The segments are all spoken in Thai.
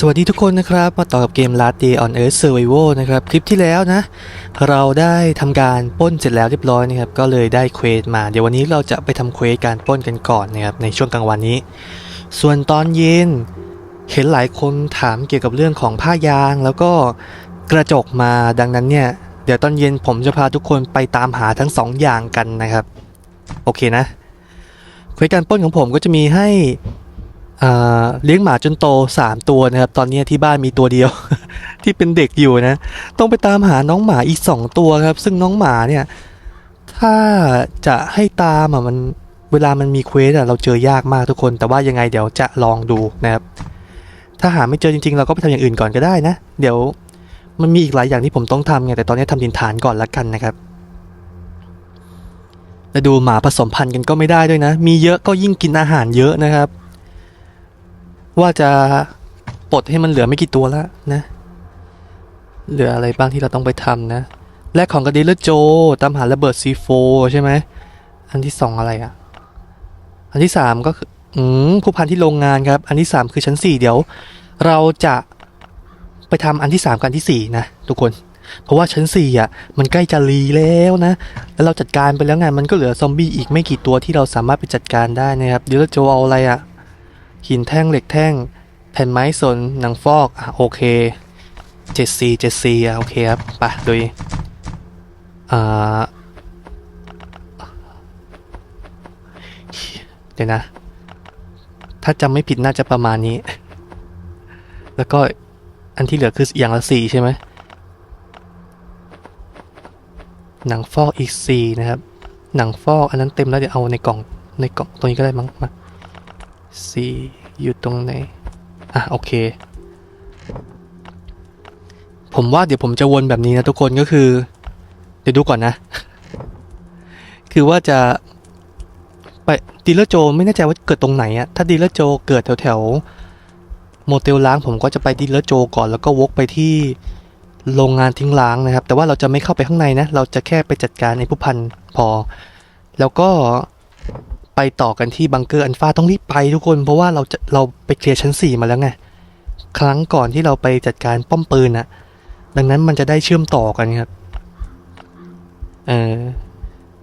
สวัสดีทุกคนนะครับ มาต่อกับเกม Last Day on Earth Survival นะครับ คลิปที่แล้วนะ เราได้ทำการป้นเสร็จแล้วเรียบร้อยนะครับ ก็เลยได้เควสมา เดี๋ยววันนี้เราจะไปทำเควสการป้นกันก่อนนะครับ ในช่วงกลางวันนี้ ส่วนตอนเย็น เห็นหลายคนถามเกี่ยวกับเรื่องของผ้ายางแล้วก็กระจกมา ดังนั้นเนี่ย เดี๋ยวตอนเย็นผมจะพาทุกคนไปตามหาทั้งสองอย่างกันนะครับ โอเคนะ เควสการป้นของผมก็จะมีให้ เลี้ยงหมาจนโต 3 ตัวนะครับ ตอนนี้ที่บ้านมีตัวเดียว ที่เป็นเด็กอยู่นะ ต้องไปตามหาน้องหมาอีก 2 ตัวครับ ซึ่งน้องหมาเนี่ย ถ้าจะให้ตามอะมันเวลามันมีเควสอะเราเจอยากมากทุกคน แต่ว่ายังไงเดี๋ยวจะลองดูนะครับ ถ้าหาไม่เจอจริงๆ เราก็ไปทำอย่างอื่นก่อนก็ได้นะ เดี๋ยวมันมีอีกหลายอย่างที่ผมต้องทำไงแต่ตอนนี้ทำดินฐานก่อนละกันนะครับแต่ดูหมาผสมพันธุ์กันก็ไม่ได้ด้วยนะ มีเยอะก็ยิ่งกินอาหารเยอะนะครับ ว่าจะปลดให้มันเหลือไม่กี่ตัวแล้วนะ เหลืออะไรบ้างที่เราต้องไปทำนะแรกของกระดิลเลอร์โจตามหาระเบิดซีโฟใช่ไหมอันที่สองอะไรอะ อันที่สามก็คืออืมผู้พันที่โรงงานครับ อันที่สามคือชั้นสี่เดี๋ยว เราจะไปทำอันที่สามกับอันที่สี่นะทุกคน เพราะว่าชั้นสี่อะมันใกล้จะรีแล้วนะ แล้วเราจัดการไปแล้วไงมันก็เหลือซอมบี้อีกไม่กี่ตัวที่เราสามารถไปจัดการได้นะครับเดี๋ยวเราจะเอาอะไรอะ หินแท่งเหล็กแท่ง แผ่นไม้สนหนังฟอกอะโอเค 7C 7C อะโอเคครับไปโดยอ่าเดี๋ยวนะ ถ้าจำไม่ผิดน่าจะประมาณนี้ แล้วก็อันที่เหลือคืออย่างละสี่ใช่ไหมหนังฟอกอีกสี่นะครับ หนังฟอกอันนั้นเต็มแล้วเดี๋ยวเอาในกล่องในกล่องตรงนี้ก็ได้มั้งมา สี่อยู่ตรงไหน อะ โอเค ผมว่าเดี๋ยวผมจะวนแบบนี้นะทุกคนก็คือ เดี๋ยวดูก่อนนะ คือว่าจะ ไปดีลเลอร์โจไม่แน่ใจว่าเกิดตรงไหนอะถ้าดีลเลอร์โจเกิดแถวแถวโมเตลล้างผมก็จะไปดีลเลอร์โจก่อนแล้วก็วกไปที่โรงงานทิ้งล้างนะครับ แต่ว่าเราจะไม่เข้าไปข้างในนะ เราจะแค่ไปจัดการไอ้ผู้พันพอ แล้วก็ ไปต่อกันที่บังเกอร์อันฟาต้องรีบไปทุกคน เพราะว่าเราจะเราไปเคลียร์ชั้น 4 มาแล้วไง ครั้งก่อนที่เราไปจัดการป้อมปืนอะดังนั้นมันจะได้เชื่อมต่อกันครับเออ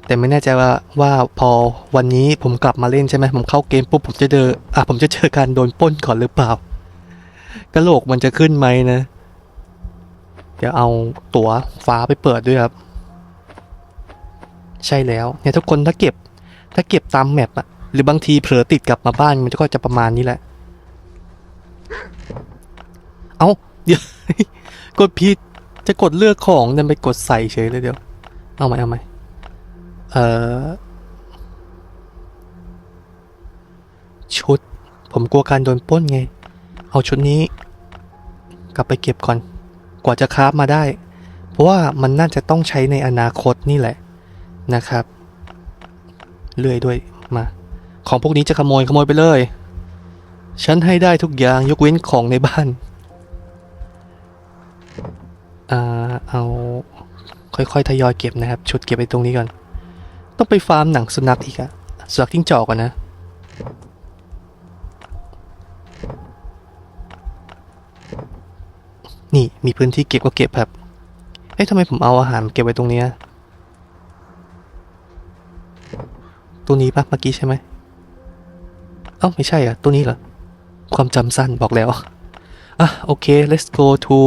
แต่ไม่แน่ใจว่าว่าพอวันนี้ผมกลับมาเล่นใช่ไหมผมเข้าเกมปุ๊บผมจะเจออะผมจะเจอการโดนป้นก่อนหรือเปล่ากระโหลกมันจะขึ้นไหมนะ เดี๋ยวเอาตั๋วฟ้าไปเปิดด้วยครับ ใช่แล้วเนี่ยทุกคนถ้าเก็บ ถ้าเก็บตามแมปอะหรือบางทีเผลอติดกลับมาบ้านมันก็จะประมาณนี้แหละ เอาเดี๋ยว กดผิดจะกดเลือกของดันไปกดใส่เฉยเลยเดี๋ยว เอาไหมเอาไหมเอ่อชุด ผมกลัวการโดนป้นไง เอาชุดนี้ กลับไปเก็บก่อน กว่าจะคราฟมาได้ เพราะว่ามันน่าจะต้องใช้ในอนาคตนี่แหละนะครับ เลื่อยด้วยมา ของพวกนี้จะขโมยขโมยไปเลย ฉันให้ได้ทุกอย่างยกเว้นของในบ้านอ่าเอาค่อยๆทยอยเก็บนะครับ ชุดเก็บไปตรงนี้ก่อน ต้องไปฟาร์มหนังสุนัขอีกอะสุนัขทิ้งจอกก่อนนะนี่มีพื้นที่เก็บก็เก็บครับ เอ๊ะทำไมผมเอาอาหารเก็บไว้ตรงเนี้ย ตัวนี้ปะเมื่อกี้ใช่ไหมเอ้าไม่ใช่อะ ตัวนี้เหรอ ความจำสั้นบอกแล้ว อะ โอเค let's go to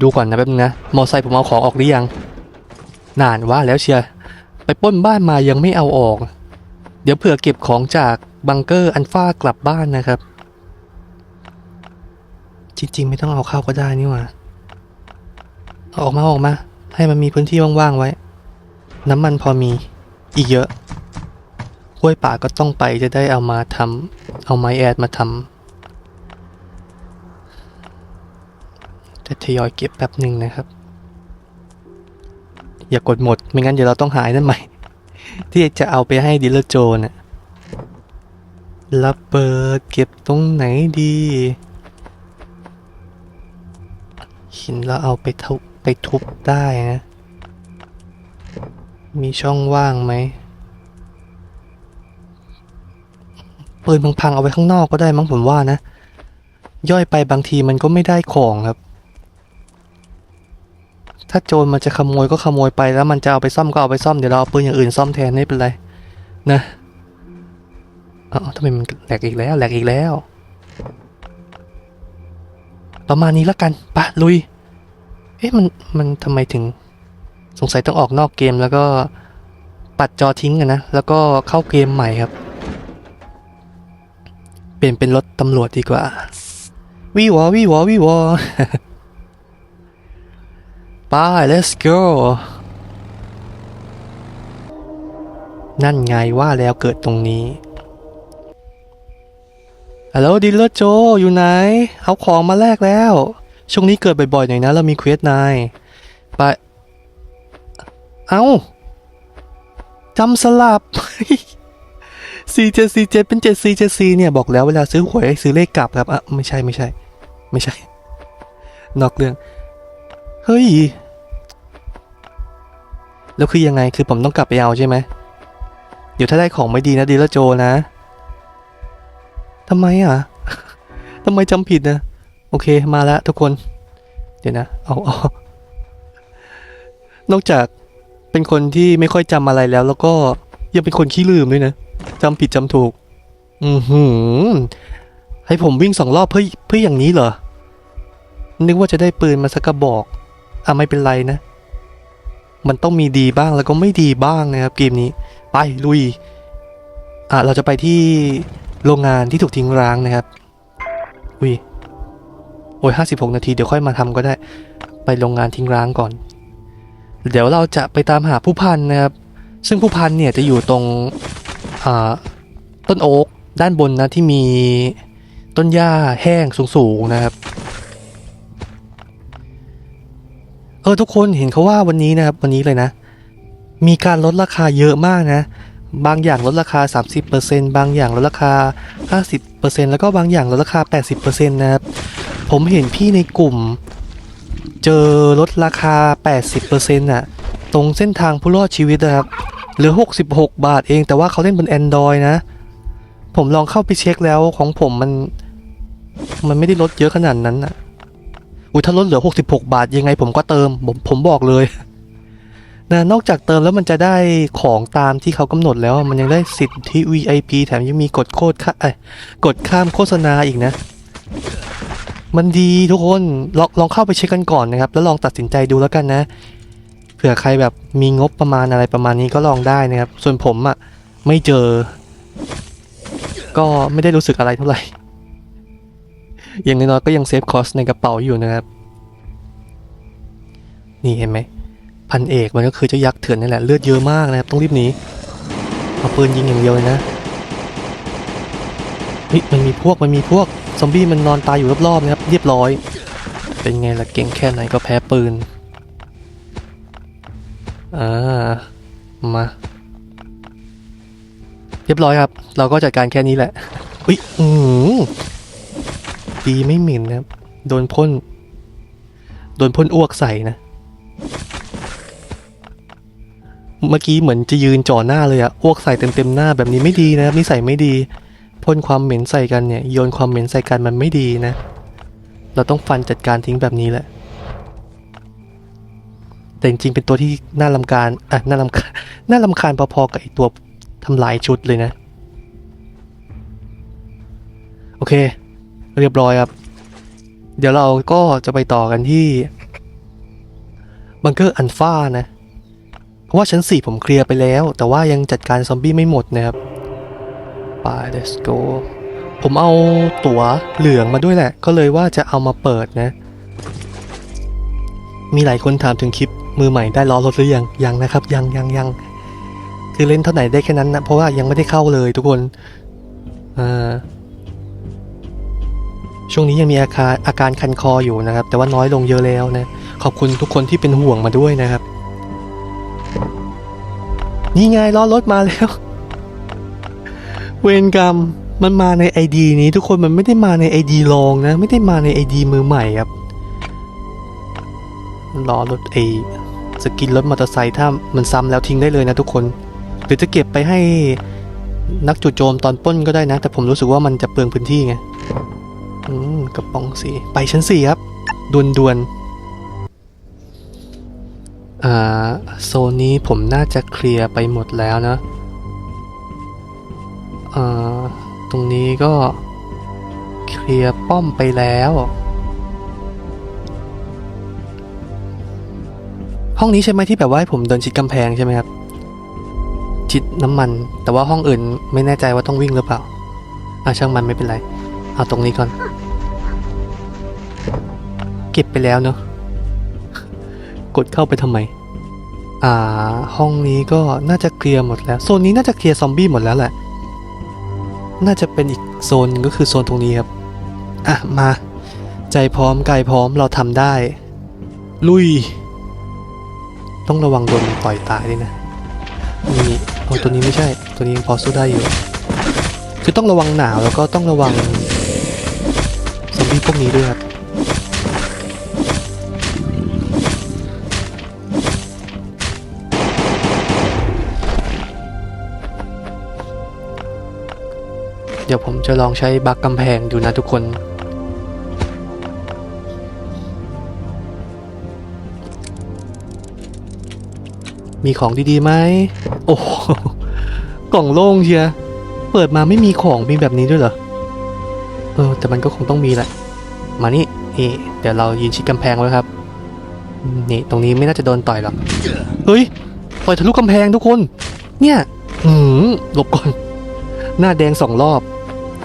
ดูก่อนนะแป๊บนึงนะ มอไซค์ผมเอาของออกหรือยัง นานว่าแล้วเชียร์ไปป้นบ้านมายังไม่เอาออก เดี๋ยวเผื่อเก็บของจากบังเกอร์อันฟ้ากลับบ้านนะครับ จริง ๆ ไม่ต้องเอาเข้าก็ได้นี่หว่าออกมาออกมา ให้มันมีพื้นที่ว่างๆไว้ น้ำมันพอมี อีกเยอะกล้วยป่าก็ต้องไปจะได้เอามาทำเอาไม้แอดมาทำจะทยอยเก็บแป๊บหนึ่งนะครับ อย่ากดหมด ไม่งั้นเดี๋ยวเราต้องหายนั่นใหม่ ที่จะเอาไปให้ดิลเลอร์โจนะระเบิดเก็บตรงไหนดีหินเราเอาไปทุบไปทุบได้นะ มีช่องว่างไหมปืนพังๆเอาไว้ข้างนอกก็ได้มั้งผมว่านะ ย่อยไปบางทีมันก็ไม่ได้ของครับ ถ้าโจรมันจะขโมยก็ขโมยไปแล้วมันจะเอาไปซ่อมก็เอาไปซ่อมเดี๋ยวเราเอาปืนอย่างอื่นซ่อมแทนไม่เป็นไร นะอ้าทำไมมันแหลกอีกแล้วแหลกอีกแล้ว ประมาณนี้แล้วกันปะลุย เอ๊ะมันมันทำไมถึง สงสัยต้องออกนอกเกมแล้วก็ปัดจอทิ้งกันนะ แล้วก็เข้าเกมใหม่ครับ เปลี่ยนเป็นรถตำรวจดีกว่าวิวอวิวอวิวอไป let's go นั่นไงว่าแล้วเกิดตรงนี้ฮัลโหลดิลเลอร์โจ อยู่ไหน เอาของมาแลกแล้ว ช่วงนี้เกิดบ่อยๆหน่อยนะ เรามีเควสนายไป เอาจำสลับ 4 7 4 7 เป็น 7 4 7 4 เนี่ย บอกแล้วเวลาซื้อหวยให้ซื้อเลขกลับครับอะไม่ใช่ไม่ใช่ ไม่ใช่ นอกเรื่อง เฮ้ย แล้วคือยังไงคือผมต้องกลับไปเอาใช่ไหมเดี๋ยวถ้าได้ของไม่ดีนะดีละโจนะทำไมอะทำไมจำผิดนะโอเคมาแล้วทุกคน เดี๋ยวนะ เอาเอานอกจาก เป็นคนที่ไม่ค่อยจำอะไรแล้ว แล้วก็ยังเป็นคนขี้ลืมด้วยนะจำผิดจำถูก อือหือ ให้ผมวิ่งสองรอบเพื่อเพื่ออย่างนี้เหรอ นึกว่าจะได้ปืนมาสักกระบอก อะไม่เป็นไรนะ มันต้องมีดีบ้างแล้วก็ไม่ดีบ้างนะครับเกมนี้ ไปลุย อะเราจะไปที่โรงงานที่ถูกทิ้งร้างนะครับ อุ้ยโอ้ยห้าสิบหกนาทีเดี๋ยวค่อยมาทำก็ได้ ไปโรงงานทิ้งร้างก่อน เดี๋ยวเราจะไปตามหาผู้พันนะครับ ซึ่งผู้พันเนี่ยจะอยู่ตรงต้นโอ๊กด้านบนนะที่มีต้นหญ้าแห้งสูงๆนะครับ เออทุกคนเห็นเขาว่าวันนี้นะครับวันนี้เลยนะ มีการลดราคาเยอะมากนะ บางอย่างลดราคา 30%บางอย่างลดราคา 50%แล้วก็บางอย่างลดราคา 80%นะครับผมเห็นพี่ในกลุ่ม เจอลดราคา 80%น่ะ ตรงเส้นทางผู้รอดชีวิตนะครับเหลือ 66 บาทเองแต่ว่าเขาเล่นบน Android นะ ผมลองเข้าไปเช็คแล้วของผมมัน มันไม่ได้ลดเยอะขนาดนั้นน่ะอุ้ยถ้าลดเหลือ 66 บาทยังไงผมก็เติม ผมผมบอกเลยนะนอกจากเติมแล้วมันจะได้ของตามที่เขากำหนดแล้ว มันยังได้สิทธิ VIP แถมยังมีกดโคดค่ากดข้ามโฆษณาอีกนะ มันดีทุกคนลองลองเข้าไปเช็คกันก่อนนะครับ แล้วลองตัดสินใจดูแล้วกันนะ เผื่อใครแบบมีงบประมาณอะไรประมาณนี้ก็ลองได้นะครับ ส่วนผมอะ่ะไม่เจอ ก็ไม่ได้รู้สึกอะไรเท่าไหร่ อย่างน้อยๆก็ยังเซฟคอสในกระเป๋าอยู่นะครับ นี่เห็นไหมพันเอกมันก็คือเจ้ายักษ์เถื่อนนี่แหละเลือดเยอะมากนะครับ ต้องรีบหนีเอาปืนยิงอย่างเดียวเลยนะ ฮ้ยมันมีพวกมันมีพวกซอมบี้มันนอนตายอยู่รอบๆนะครับเรียบร้อย เป็นไงล่ะเก่งแค่ไหนก็แพ้ปืนอ่ามา เรียบร้อยครับ เราก็จัดการแค่นี้แหละอุ้ยอือดีไม่หมิ่นนะครับ โดนพ่นโดนพ่นอ้วกใส่นะ เมื่อกี้เหมือนจะยืนจ่อหน้าเลยอะอ้วกใส่เต็มเต็มๆหน้าแบบนี้ไม่ดีนะครับนิสัยไม่ดี พ่นความเหม็นใส่กันเนี่ย โยนความเหม็นใส่กันมันไม่ดีนะ เราต้องฟันจัดการทิ้งแบบนี้แหละ แต่จริงๆเป็นตัวที่น่าลำคาญอะน่าลำคาญน่าลำคาญพอๆกับไอตัวทำลายชุดเลยนะ โอเค เรียบร้อยครับ เดี๋ยวเราก็จะไปต่อกันที่บังเกอร์อันฟ้านะ เพราะว่าชั้น 4 ผมเคลียร์ไปแล้ว แต่ว่ายังจัดการซอมบี้ไม่หมดนะครับ ไป let's go ผมเอาตั๋วเหลืองมาด้วยแหละ ก็เลยว่าจะเอามาเปิดนะ มีหลายคนถามถึงคลิปมือใหม่ได้ล้อรถหรือยัง ยังนะครับ ยังยังยัง คือเล่นเท่าไหร่ได้แค่นั้นนะ เพราะว่ายังไม่ได้เข้าเลยทุกคนอ่าช่วงนี้ยังมีอาการอาการคันคออยู่นะครับ แต่ว่าน้อยลงเยอะแล้วนะ ขอบคุณทุกคนที่เป็นห่วงมาด้วยนะครับ นี่ไงล้อรถมาแล้ว เวรกรรมมันมาใน ID นี้ทุกคนมันไม่ได้มาใน ID ลองนะ ไม่ได้มาใน ID มือใหม่ครับล้อรถไอสกินรถมอเตอร์ไซค์ถ้ามันซ้ำแล้วทิ้งได้เลยนะทุกคน หรือจะเก็บไปให้นักจู่โจมตอนป้นก็ได้นะ แต่ผมรู้สึกว่ามันจะเปลืองพื้นที่ไงอืมกระป๋องสีไปชั้นสี่ครับดวนดวนอ่าโซนนี้ผมน่าจะเคลียร์ไปหมดแล้วนะ ตรงนี้ก็เคลียร์ป้อมไปแล้ว ห้องนี้ใช่ไหมที่แบบว่าให้ผมเดินชิดกำแพงใช่ไหมครับชิดน้ำมัน แต่ว่าห้องอื่นไม่แน่ใจว่าต้องวิ่งหรือเปล่าอะช่างมันไม่เป็นไรเอาตรงนี้ก่อน เก็บไปแล้วเนอะกดเข้าไปทำไม อ่า ห้องนี้ก็น่าจะเคลียร์หมดแล้ว โซนนี้น่าจะเคลียร์ซอมบี้หมดแล้วแหละ น่าจะเป็นอีกโซนก็คือโซนตรงนี้ครับ อะ มา ใจพร้อมกายพร้อมเราทำได้ ลุย ต้องระวังโดนต่อยตายด้วยนะนี่โอ้ตัวนี้ไม่ใช่ ตัวนี้ยังพอสู้ได้อยู่ คือต้องระวังหนาวแล้วก็ต้องระวังซอมบี้พวกนี้ด้วยครับ ดี๋ยวผมจะลองใช้บักกำแพงดูนะทุกคน มีของดีๆไหมโอ้กล่องโล่งเชียเปิดมาไม่มีของมีแบบนี้ด้วยเหรอ เออ แต่มันก็คงต้องมีแหละ มานี่นี่เดี๋ยวเรายืนชิดกำแพงไว้ครับ นี่ตรงนี้ไม่น่าจะโดนต่อยหรอก เฮ้ยต่อยทะลุกำแพงทุกคน เนี่ย อืมหลบก่อน หน้าแดงสองรอบ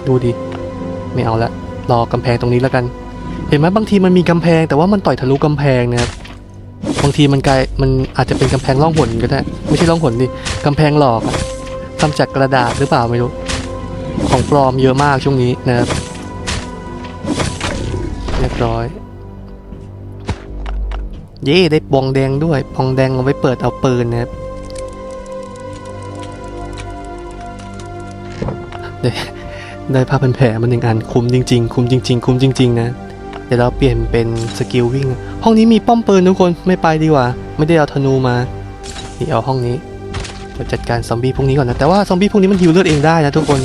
ดูดิ ไม่เอาละ รอกำแพงตรงนี้แล้วกัน เห็นไหมบางทีมันมีกำแพง แต่ว่ามันต่อยทะลุกำแพงนะครับ บางทีมันกลายมันอาจจะเป็นกำแพงล่องหนก็ได้ ไม่ใช่ล่องหนดิกำแพงหลอกทำจากกระดาษหรือเปล่าไม่รู้ ของปลอมเยอะมากช่วงนี้นะครับ เรียบร้อย เย่ได้ปองแดงด้วยปองแดงเอาไว้เปิดเอาปืนนะครับได้ ได้ผ้าพันแผลมันหนึ่งอันคุ้มจริงๆ คุ้มจริง ๆ คุ้มจริง ๆ นะ เดี๋ยวเราเปลี่ยนเป็นสกิลวิ่ง ห้องนี้มีป้อมปืนทุกคนไม่ไปดีกว่า ไม่ได้เอาธนูมานี่เอาห้องนี้เดี๋ยวจัดการซอมบี้พวกนี้ก่อนนะแต่ว่าซอมบี้พวกนี้มันฮิวเลือดเองได้นะทุกคน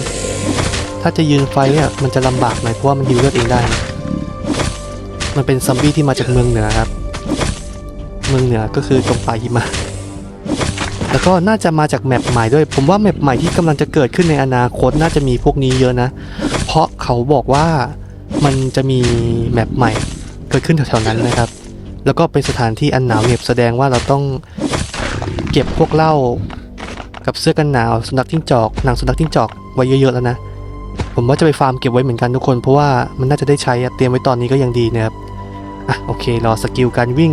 ถ้าจะยืนไฟเนี่ยมันจะลำบากหน่อยเพราะว่ามันฮิวเลือดเองได้นะมันเป็นซอมบี้ที่มาจากเมืองเหนือครับ เมืองเหนือก็คือตรงป่าหิมะ แล้วก็น่าจะมาจากแมปใหม่ด้วย ผมว่าแมปใหม่ที่กำลังจะเกิดขึ้นในอนาคตน่าจะมีพวกนี้เยอะนะ เพราะเขาบอกว่ามันจะมีแมปใหม่เกิดขึ้นแถวๆนั้นนะครับ แล้วก็เป็นสถานที่อันหนาวเหน็บแสดงว่าเราต้องเก็บพวกเหล้ากับเสื้อกันหนาวสุนัขจิ้งจอกหนังสุนัขจิ้งจอกไว้เยอะๆแล้วนะ ผมว่าจะไปฟาร์มเก็บไว้เหมือนกันทุกคน เพราะว่ามันน่าจะได้ใช้เตรียมไว้ตอนนี้ก็ยังดีนะครับอะโอเครอสกิลการวิ่ง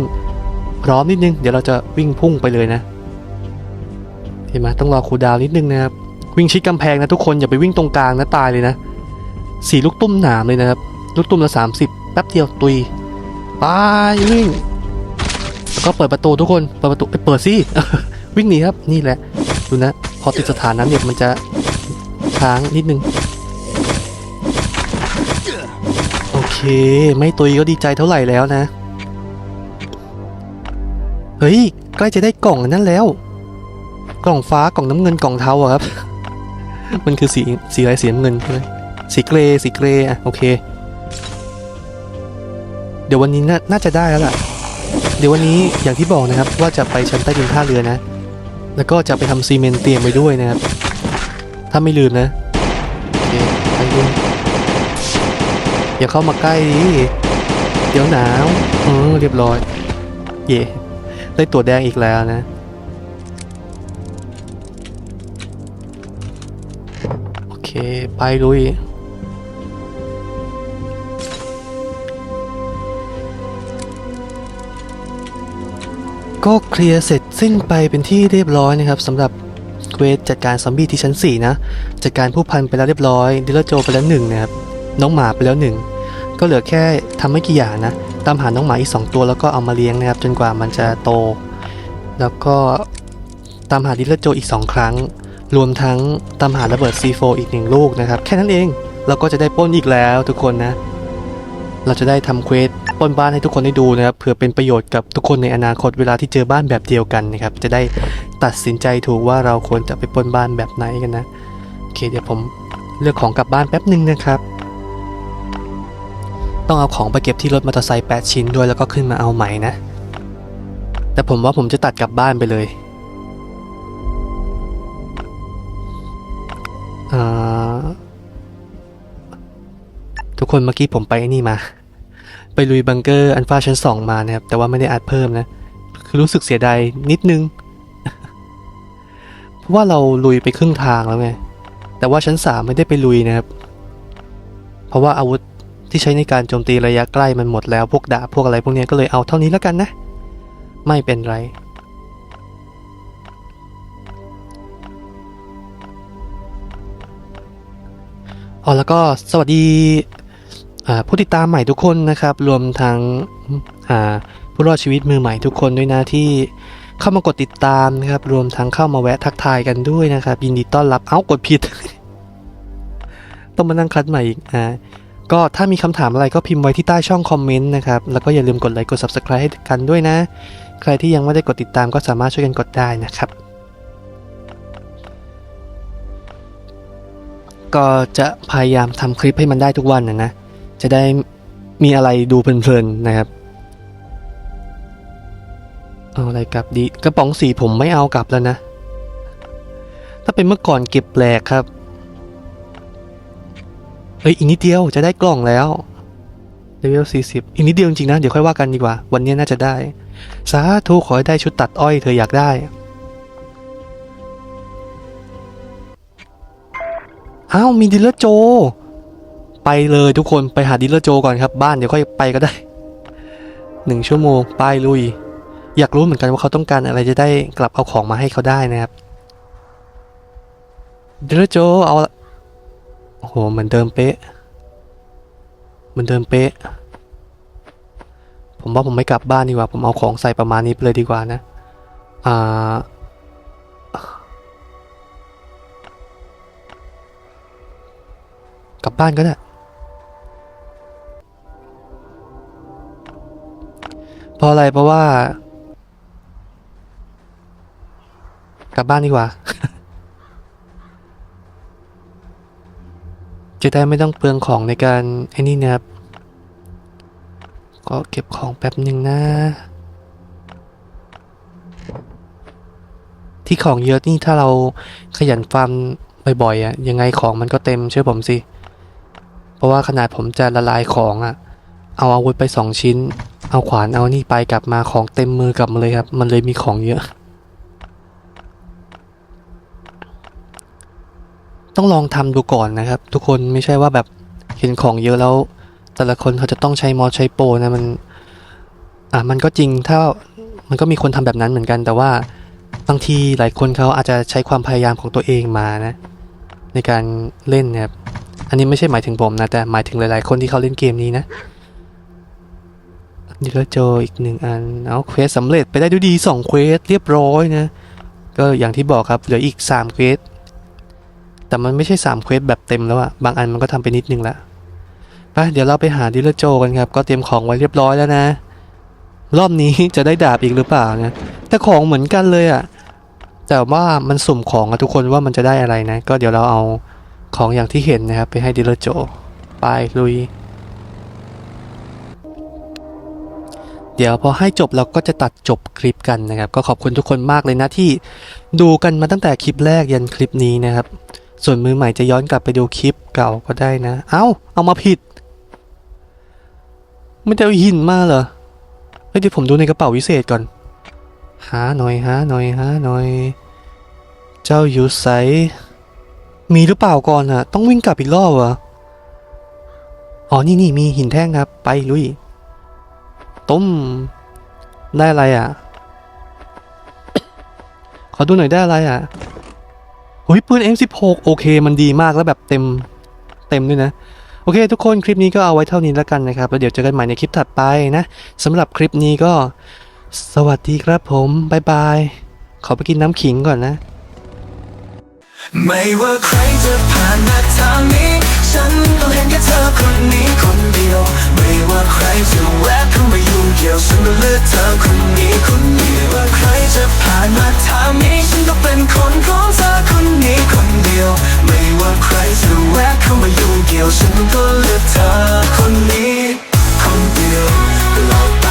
พร้อมนิดนึงเดี๋ยวเราจะวิ่งพุ่งไปเลยนะ ห็นไหมต้องรอคูดาวนิดนึงนะครับ วิ่งชิดกำแพงนะทุกคนอย่าไปวิ่งตรงกลางนะตายเลยนะสี่ลูกตุ้มหนามเลยนะครับ ลูกตุ้มละ 30 แป๊บเดียวตุยไปวิ่งแล้วก็เปิดประตูทุกคนเปิดประตูเอ้ยเปิดสิวิ่งหนีครับนี่แหละดูนะ พอติดสถานนั้นเนี่ยมันจะค้างนิดนึงโอเค ไม่ตุยก็ดีใจเท่าไหร่แล้วนะ เฮ้ย ใกล้จะได้กล่องนนั้นแล้ว กล่องฟ้ากล่องน้ำเงินกล่องเทาอะครับ มันคือสีสีอะไรสีน้ำเงินใช่ไหมสีเกรสีเกรอะโอเค เดี๋ยววันนี้น่านาจะได้แล้วล่ะ เดี๋ยววันนี้อย่างที่บอกนะครับ ว่าจะไปชั้นใต้ดินท่าเรือนะ แล้วก็จะไปทำซีเมนต์เตรียมไว้ด้วยนะครับ ถ้าไม่ลืมนะโอเคไปดูอย่าเข้ามาใกล้ดิเดี๋ยวหนาวเออเรียบร้อย เย่ได้ตัวแดงอีกแล้วนะ ไปลุย ก็เคลียร์เสร็จสิ้นไปเป็นที่เรียบร้อยนะครับสำหรับเควสจัดการซอมบี้ที่ชั้น 4 นะ จัดการผู้พันไปแล้วเรียบร้อยดิลเลอร์โจไปแล้วหนึ่งนะครับ น้องหมาไปแล้วหนึ่งก็เหลือแค่ทำไม่กี่อย่างนะ ตามหาน้องหมาอีก 2 ตัวแล้วก็เอามาเลี้ยงนะครับ จนกว่ามันจะโต แล้วก็ตามหาดิลเลอร์โจอีก 2 ครั้ง รวมทั้งตามหาระเบิด C4 อีกหนึ่งลูกนะครับ แค่นั้นเองเราก็จะได้ป้นอีกแล้วทุกคนนะ เราจะได้ทำเควสป้นบ้านให้ทุกคนได้ดูนะครับเผื่อเป็นประโยชน์กับทุกคนในอนาคตเวลาที่เจอบ้านแบบเดียวกันนะครับ จะได้ตัดสินใจถูกว่าเราควรจะไปป้นบ้านแบบไหนกันนะโอเคเดี๋ยวผมเลือกของกลับบ้านแป๊บหนึ่งนะครับ ต้องเอาของไปเก็บที่รถมอเตอร์ไซค์8ชิ้นด้วยแล้วก็ขึ้นมาเอาใหม่นะ แต่ผมว่าผมจะตัดกลับบ้านไปเลย ทุกคนเมื่อกี้ผมไปนี่มา ไปลุยบังเกอร์อันฟ้าชั้นสองมานะครับ แต่ว่าไม่ได้อัดเพิ่มนะ คือรู้สึกเสียดายนิดนึง เพราะว่าเราลุยไปครึ่งทางแล้วไง แต่ว่าชั้นสามไม่ได้ไปลุยนะครับ เพราะว่าอาวุธที่ใช้ในการโจมตีระยะใกล้มันหมดแล้ว พวกดาบพวกอะไรพวกนี้ก็เลยเอาเท่านี้แล้วกันนะ ไม่เป็นไรอ๋อแล้วก็สวัสดี ผู้ติดตามใหม่ทุกคนนะครับ รวมทั้งผู้รอดชีวิตมือใหม่ทุกคนด้วยนะที่เข้ามากดติดตามนะครับ รวมทั้งเข้ามาแวะทักทายกันด้วยนะครับ ยินดีต้อนรับเอ้ากดผิด ต้องมานั่งคัดใหม่อีกอ่าก็ถ้ามีคำถามอะไรก็พิมพ์ไว้ที่ใต้ช่องคอมเมนต์นะครับ แล้วก็อย่าลืมกดไลค์กด subscribe ให้กันด้วยนะ ใครที่ยังไม่ได้กดติดตามก็สามารถช่วยกันกดได้นะครับ ก็จะพยายามทำคลิปให้มันได้ทุกวันนะนะ จะได้มีอะไรดูเพลินๆนะครับ เอาอะไรกลับดีกระป๋องสีผมไม่เอากลับแล้วนะ ถ้าเป็นเมื่อก่อนเก็บแปลกครับเฮ้ยอีกนิดเดียวจะได้กล่องแล้วเลเวล40 อีกนิดเดียวจริงๆนะ เดี๋ยวค่อยว่ากันดีกว่า วันนี้น่าจะได้ สาธุขอให้ได้ชุดตัดอ้อยเธออยากได้อ้าวมีดิลเลอร์โจ ไปเลยทุกคนไปหาดิลเลอร์โจก่อนครับบ้านเดี๋ยวค่อยไปก็ได้หนึ่งชั่วโมงไปลุย อยากรู้เหมือนกันว่าเขาต้องการอะไรจะได้กลับเอาของมาให้เขาได้นะครับดิลเลอร์โจเอาโอ้โหเหมือนเดิมเป๊ะเหมือนเดิมเป๊ะผมว่าผมไม่กลับบ้านดีกว่าผมเอาของใส่ประมาณนี้ไปเลยดีกว่านะอ่ากลับบ้านก็ได้ ราะอะไรเพราะว่า กลับบ้านดีกว่า จะได้ไม่ต้องเปลืองของในการไอ้นี่นะครับ ก็เก็บของแป๊บหนึ่งนะ ที่ของเยอะนี่ถ้าเราขยันฟาร์มบ่อยๆอะยังไงของมันก็เต็มเชื่อผมสิ เพราะว่าขนาดผมจะละลายของอะเอาอาวุธไปสองชิ้น เอาขวานเอานี่ไปกลับมาของเต็มมือกลับมาเลยครับ มันเลยมีของเยอะ ต้องลองทำดูก่อนนะครับ ทุกคนไม่ใช่ว่าแบบเห็นของเยอะแล้ว แต่ละคนเขาจะต้องใช้มอใช้โปนะมัน อะมันก็จริงถ้ามันก็มีคนทำแบบนั้นเหมือนกัน แต่ว่าบางทีหลายคนเขาอาจจะใช้ความพยายามของตัวเองมานะ ในการเล่นนะครับอันนี้ไม่ใช่หมายถึงผมนะแต่หมายถึงหลายๆ คนที่เขาเล่นเกมนี้นะ ดิลโจอีกหนึ่งอัน เอาเควสสำเร็จไปได้ดูดีสองเควสเรียบร้อยนะ ก็อย่างที่บอกครับเหลืออีกสามเควส แต่มันไม่ใช่สามเควสแบบเต็มแล้วอะบางอันมันก็ทำไปนิดนึงละไปเดี๋ยวเราไปหาดิลโจกันครับ ก็เตรียมของไว้เรียบร้อยแล้วนะ รอบนี้จะได้ดาบอีกหรือเปล่านะ แต่ของเหมือนกันเลยอะแต่ว่ามันสุ่มของอะทุกคนว่ามันจะได้อะไรนะ ก็เดี๋ยวเราเอาของอย่างที่เห็นนะครับ ไปให้ดิลเลอร์โจ ไปลุย เดี๋ยวพอให้จบเราก็จะตัดจบคลิปกันนะครับ ก็ขอบคุณทุกคนมากเลยนะที่ดูกันมาตั้งแต่คลิปแรกยันคลิปนี้นะครับ ส่วนมือใหม่จะย้อนกลับไปดูคลิปเก่าก็ได้นะ เอ้า เอามาผิด ไม่ได้เอาหินมาเหรอเฮ้ยเดี๋ยวผมดูในกระเป๋าวิเศษก่อน หาหน่อยหาหน่อยหาหน่อย เจ้าอยู่ไสมีหรือเปล่าก่อนอะต้องวิ่งกลับอีกรอบเหรออ๋อนี่นี่มีหินแท่งครับ ไปลุย ต้ม ได้อะไรอะ ขอดูหน่อยได้อะไรอะเฮ้ยปืน M16 โอเค มันดีมากแล้วแบบเต็มเต็มด้วยนะ โอเค ทุกคนคลิปนี้ก็เอาไว้เท่านี้แล้วกันนะครับ แล้วเดี๋ยวเจอกันใหม่ในคลิปถัดไปนะสำหรับคลิปนี้ก็สวัสดีครับผมบายบาย ขอไปกินน้ำขิงก่อนนะ ไม่ว่าใครจะผ่านมาทางนี้ ฉันต้องเห็นแค่เธอคนนี้คนเดียว ไม่ว่าใครจะแวะเข้ามายุ่งเกี่ยวฉันก็เลือกเธอคนนี้คนเดียวว่าใครจะผ่านมาทางนี้ฉันก็เป็นคนของเธอคนนี้คนเดียว ไม่ว่าใครจะแวะเข้ามายุ่งเกี่ยวฉันก็เลือกเธอคนนี้คนเดียว